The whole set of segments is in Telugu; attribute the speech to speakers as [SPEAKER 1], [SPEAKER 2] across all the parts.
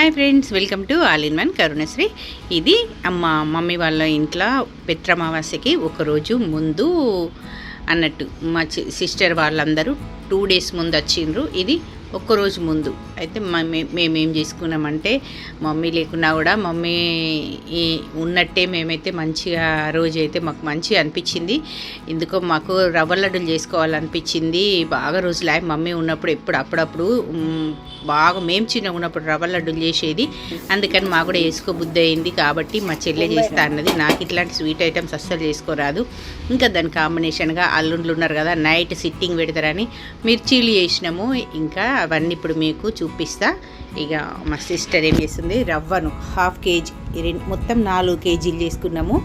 [SPEAKER 1] Hi friends welcome to all in one Karunasri ఇది మా మమ్మీ వాళ్ళ ఇంట్లో పిత్రమావాస్యకి ఒకరోజు ముందు అన్నట్టు మా సిస్టర్ వాళ్ళందరూ టూ డేస్ ముందు వచ్చిండ్రు. ఇది ఒక్కరోజు ముందు. అయితే మ- మే- మేము చేసుకున్నామంటే మమ్మీ లేకున్నా కూడా మమ్మీ ఉన్నట్టే మేమైతే మంచిగా రోజు అయితే మాకు మంచిగా అనిపించింది. ఎందుకో మాకు రవ్వ లడ్డూలు చేసుకోవాలనిపించింది. బాగా రోజులు అయ్యి మమ్మీ ఉన్నప్పుడు ఎప్పుడు అప్పుడప్పుడు మ్, బాగా మేము చిన్నగా ఉన్నప్పుడు రవ్వ లడ్డూలు చేసేది. అందుకని మాకు కూడా వేసుకో బుద్ధి అయింది. కాబట్టి మా చెల్లె చేస్తా అన్నది. నాకు ఇట్లాంటి స్వీట్ ఐటమ్స్ అస్సలు చేసుకోరాదు. ఇంకా దాని కాంబినేషన్గా అల్లుండ్లు ఉన్నారు కదా నైట్ సిట్టింగ్ పెడతారని మిర్చీలు చేసినాము. ఇంకా అవన్నీ ఇప్పుడు మీకు చూపిస్తా. ఇక మా సిస్టర్ ఏం చేస్తుంది? రవ్వను హాఫ్ కేజీ రెండు మొత్తం నాలుగు కేజీలు చేసుకున్నాము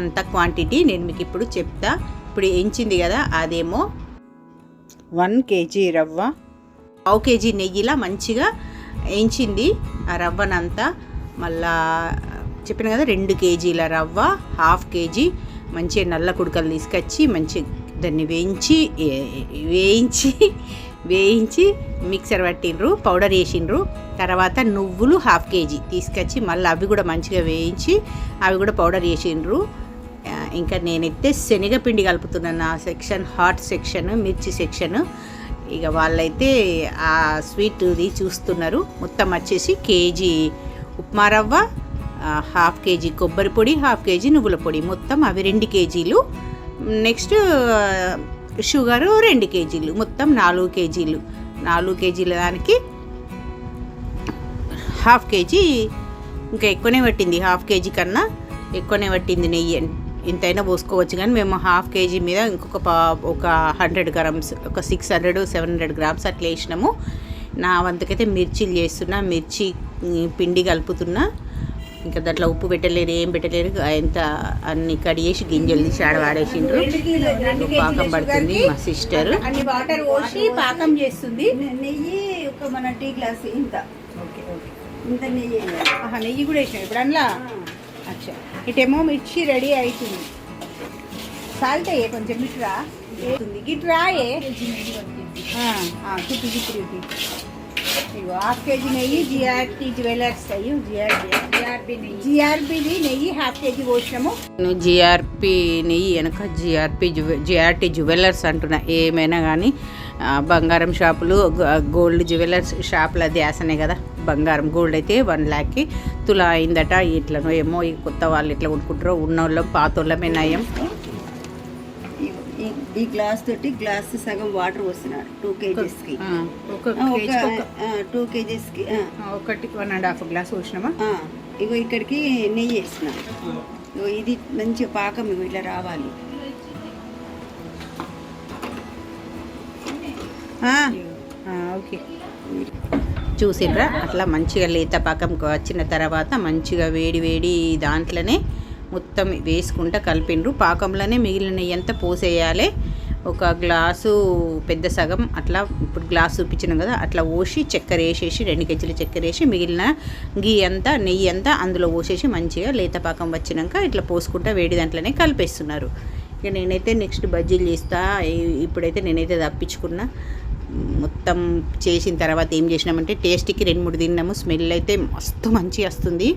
[SPEAKER 1] అంత క్వాంటిటీ నేను మీకు ఇప్పుడు చెప్తా. ఇప్పుడు ఎంచింది కదా అదేమో వన్ కేజీ రవ్వ. పావు కేజీ నెయ్యిలా మంచిగా వేయించింది ఆ రవ్వనంతా. మళ్ళా చెప్పిన కదా రెండు కేజీల రవ్వ హాఫ్ కేజీ. మంచిగా నల్ల కుడకలు తీసుకొచ్చి మంచి దాన్ని వేయించి వేయించి వేయించి మిక్సర్ పట్టిండ్రు పౌడర్ వేసిండ్రు. తర్వాత నువ్వులు హాఫ్ కేజీ తీసుకొచ్చి మళ్ళీ అవి కూడా మంచిగా వేయించి అవి కూడా పౌడర్ వేసిండ్రు. ఇంకా నేనైతే శనగపిండి కలుపుతున్నాను. నా సెక్షన్ హాట్ సెక్షన్ మిర్చి సెక్షన్. ఇక వాళ్ళైతే ఆ స్వీట్ది చూస్తున్నారు. మొత్తం వచ్చేసి కేజీ ఉప్మా రవ్వ హాఫ్ కేజీ కొబ్బరి పొడి హాఫ్ కేజీ నువ్వుల పొడి. మొత్తం అవి రెండు కేజీలు. నెక్స్ట్ షుగరు రెండు కేజీలు మొత్తం నాలుగు కేజీలు. నాలుగు కేజీల దానికి హాఫ్ కేజీ ఇంకా ఎక్కువనే పట్టింది. హాఫ్ కేజీ కన్నా ఎక్కువనే పట్టింది నెయ్యి. ఇంతైనా పోసుకోవచ్చు కానీ మేము హాఫ్ కేజీ మీద ఇంకొక పా ఒక హండ్రెడ్ గ్రామ్స్ ఒక six hundred seven hundred grams అట్లా వేసినాము. నా వంతకైతే మిర్చీలు చేస్తున్నా మిర్చి పిండి కలుపుతున్నా. ఇంకా దాంట్లో ఉప్పు పెట్టలేరు ఏం పెట్టలేరు ఇంత అన్ని కడిగేసి గింజలు తీసి ఆడ వాడేసిండ్రు. పాకం పడుతుంది మా సిస్టర్.
[SPEAKER 2] అన్ని వాటర్ పోసి పాకం చేస్తుంది.
[SPEAKER 3] నెయ్యి ఒక మన టీ గ్లాస్ ఇంత. ఇంత నెయ్యి
[SPEAKER 2] నెయ్యి కూడా వేసినాం ఇప్పుడు అందులో అచ్చా. ఇటేమో మిర్చి రెడీ అవుతుంది సాల్ట్ అయ్యే కొంచెం ఇట్రా వేస్తుంది గిట్రా ఏ. చుట్టూ ఇగో హాఫ్ కేజీ నెయ్యి జిఆర్టీ జ్యువెలర్స్ అయ్యి జిఆర్బి జిఆర్బి నెయ్యి. జిఆర్బిది నెయ్యి హాఫ్ కేజీ పోసినాము.
[SPEAKER 1] జిఆర్పి నెయ్యి వెనక జిఆర్పి జిఆర్టీ జ్యువెలర్స్ అంటున్నా. ఏమైనా కానీ బంగారం షాపులు గోల్డ్ జ్యువెలర్స్ షాపుల ధ్యాసనే కదా. బంగారం గోల్డ్ అయితే వన్ ల్యాక్కి తులా అయిందట. ఇట్లనో ఏమో ఈ కొత్త వాళ్ళు ఇట్లా కొనుక్కుంటారో ఉన్నోళ్ళం పాతోళ్ళమే నయం.
[SPEAKER 3] ఈ- గ్లాస్ తోటి గ్లాస్ సగం వాటర్ పోస్తున్నారు. టూ కేజీస్కి
[SPEAKER 1] కేజీకి ఒక-
[SPEAKER 3] టూ కేజీస్కి
[SPEAKER 1] ఆ, ఒకటి వన్ అండ్ హాఫ్ గ్లాస్ పోసినామా?
[SPEAKER 3] ఇగో ఇక్కడికి నెయ్యి వేసిన ఇది మంచి పాకం ఇట్లా రావాలి.
[SPEAKER 1] ఓకే. చూసిండ్రా అట్లా మంచిగా లేత పాకంకి వచ్చిన తర్వాత మంచిగా వేడి వేడి దాంట్లోనే మొత్తం వేసుకుంటా కలిపిండ్రు. పాకంలోనే మిగిలిన ఎంత పోసేయాలి. ఒక గ్లాసు పెద్ద సగం అట్లా ఇప్పుడు గ్లాస్ చూపించినాం కదా అట్లా పోసి చక్కెర వేసేసి రెండు కేజీల చక్కెర వేసి మిగిలిన గీ అంతా నెయ్యి అంతా అందులో పోసేసి మంచిగా లేత పాకం వచ్చినాక ఇట్లా పోసుకుంటా వేడి దాంట్లోనే కలిపేస్తున్నారు. ఇక నేనైతే నెక్స్ట్ బజ్జీలు చేస్తా. ఇప్పుడైతే నేనైతే తప్పించుకున్నా. మొత్తం చేసిన తర్వాత ఏం చేసినామంటే టేస్ట్కి రెండు మూడు తిన్నాము. స్మెల్ అయితే మస్తు మంచిగా వస్తుంది.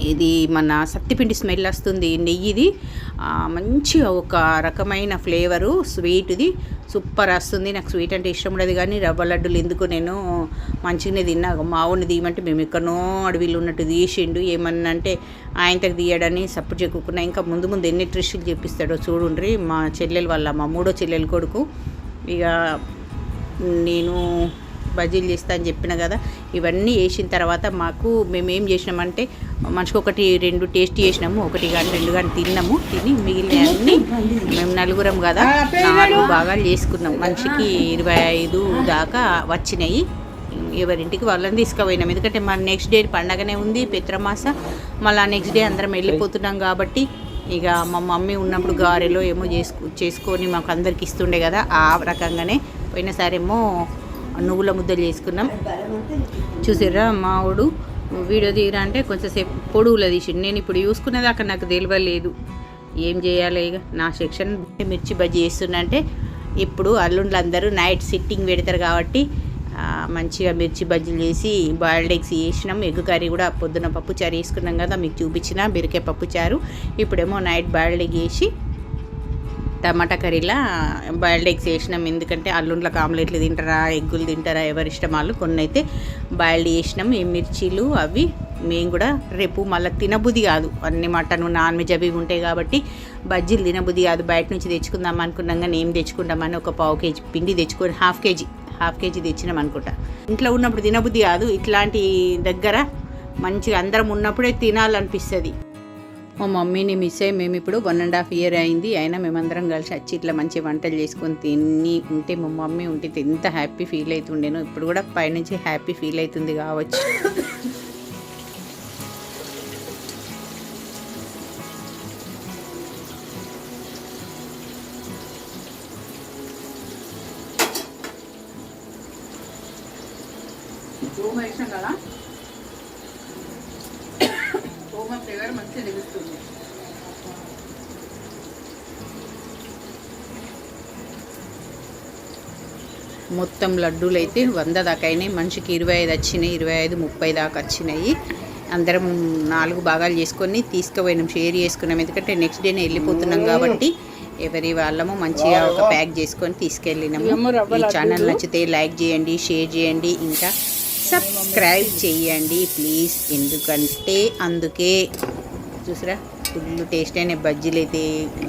[SPEAKER 1] ఇది మన సత్తిపిండి స్మెల్ వస్తుంది నెయ్యిది. మంచి ఒక రకమైన ఫ్లేవరు స్వీట్ది. సూపర్ వస్తుంది. నాకు స్వీట్ అంటే ఇష్టం ఉండదు కానీ రవ్వ లడ్డులు ఎందుకు నేను మంచిగానే తిన్నా. మావుని తీయమంటే మేము ఎక్కడో అడవిలో ఉన్నట్టు తీసిండు. ఏమన్నా అంటే ఆయనకి తీయడని సపోర్ట్ చెక్కుకున్నా ఇంకా ముందు ముందు ఎన్ని ట్రిషులు చెప్పిస్తాడో చూడుండ్రి. మా చెల్లెలు వల్ల మా మూడో చెల్లెలు కొడుకు. ఇక నేను బజ్జీలు చేస్తా అని చెప్పిన కదా ఇవన్నీ వేసిన తర్వాత మాకు మేము ఏం చేసినామంటే మనిషికి ఒకటి రెండు టేస్ట్ చేసినాము ఒకటి కానీ రెండు కానీ తిన్నాము తిని మిగిలినవన్నీ మేము నలుగురం కదా నాలుగు భాగాలు చేసుకున్నాం. మనిషికి ఇరవై ఐదు దాకా వచ్చినాయి. ఎవరింటికి వాళ్ళని తీసుకుపోయినాం. ఎందుకంటే మన నెక్స్ట్ డే పండగనే ఉంది పిత్రమాస మళ్ళీ నెక్స్ట్ డే అందరం వెళ్ళిపోతున్నాం కాబట్టి ఇక మా మమ్మీ ఉన్నప్పుడు గారెలో ఏమో చేసుకు చేసుకొని మాకు అందరికి ఇస్తుండే కదా ఆ రకంగానే పోయినసారేమో నువ్వుల ముద్దలు చేసుకున్నాం. చూసారా మావుడు? వీడియో తీయరా అంటే కొంచెంసేపు పొడుగులో తీసిండు. నేను ఇప్పుడు చూసుకునేదాకా నాకు తెలియలేదు. ఏం చేయాలి ఇక నా సెక్షన్ మిర్చి బజ్జీ చేస్తుందంటే అంటే ఇప్పుడు అల్లుండ్లు అందరూ నైట్ సిట్టింగ్ పెడతారు కాబట్టి మంచిగా మిర్చి బజ్జీలు చేసి బాయిల్డ్ ఎగ్స్ వేసినాం ఎగ్ కర్రీ కూడా పొద్దున పప్పు చారు వేసుకున్నాం కదా మీకు చూపించిన బీరకాయ పప్పు చారు. ఇప్పుడేమో నైట్ బాయిల్డ్ ఎగ్ వేసి టమాటా కర్రీలా బాయిల్డ్ ఎగ్స్ వేసినాం ఎందుకంటే అల్లుండ్లకు ఆమ్లెట్లు తింటారా ఎగ్గులు తింటారా ఎవరి ఇష్టం వాళ్ళు కొన్ని అయితే బాయిల్డ్ చేసినాం. ఈ మిర్చీలు అవి మేము కూడా రేపు మళ్ళీ తినబుద్ధి కాదు. అన్ని మటన్ నాన్ వెజ్ అవి ఉంటాయి కాబట్టి బజ్జీలు తినబుద్ధి కాదు. బయట నుంచి తెచ్చుకుందాం అనుకున్నాం కానీ ఏం తెచ్చుకుంటామని ఒక పావు కేజీ పిండి తెచ్చుకొని హాఫ్ కేజీ హాఫ్ కేజీ తెచ్చినాం అనుకుంటా. ఇంట్లో ఉన్నప్పుడు తినబుద్ధి కాదు. ఇట్లాంటి దగ్గర మంచిగా అందరం ఉన్నప్పుడే తినాలనిపిస్తుంది. మా మమ్మీని మిస్ అయ్యి మేము ఇప్పుడు వన్ అండ్ హాఫ్ ఇయర్ అయింది. అయినా మేమందరం కలిసి వచ్చి ఇట్లా మంచి వంటలు చేసుకొని తిని ఉంటే మా మమ్మీ ఉంటే ఎంత హ్యాపీ ఫీల్ అవుతుండేనో ఇప్పుడు కూడా పైనుంచి హ్యాపీ ఫీల్ అవుతుంది కావచ్చు. కదా? ఫ్లేవర్ మంచిగా తెలుస్తుంది మొత్తం లడ్డూలు అయితే వంద దాకా అయినాయి మనిషికి ఇరవై ఐదు వచ్చినాయి ఇరవై ఐదు ముప్పై దాకా వచ్చినాయి. అందరం నాలుగు భాగాలు చేసుకొని తీసుకుపోయినాం షేర్ చేసుకున్నాం. ఎందుకంటే నెక్స్ట్ డేనే వెళ్ళిపోతున్నాం కాబట్టి ఎవరి వాళ్ళము మంచిగా ఒక ప్యాక్ చేసుకొని తీసుకెళ్ళినాము. ఈ ఛానల్ నచ్చితే లైక్ చేయండి షేర్ చేయండి. ఇంకా సబ్స్క్రైబ్ చేయండి ప్లీజ్. ఎందుకంటే అందుకే చూసిరా ఫుల్ టేస్ట్ అయిన బజ్జీలు అయితే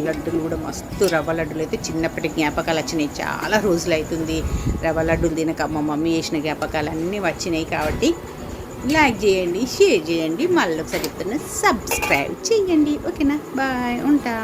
[SPEAKER 1] లడ్డులు కూడా మస్తు రవ్వ లడ్డులు అయితే చిన్నప్పటి జ్ఞాపకాలు వచ్చినాయి. చాలా రోజులు అవుతుంది రవ్వ లడ్డులు తినక మా మమ్మీ చేసిన జ్ఞాపకాలు అన్నీ వచ్చినాయి కాబట్టి లైక్ చేయండి షేర్ చేయండి. మళ్ళీ ఒకసారి చెప్తున్నా సబ్స్క్రైబ్ చేయండి. ఓకేనా? బాయ్. ఉంటా.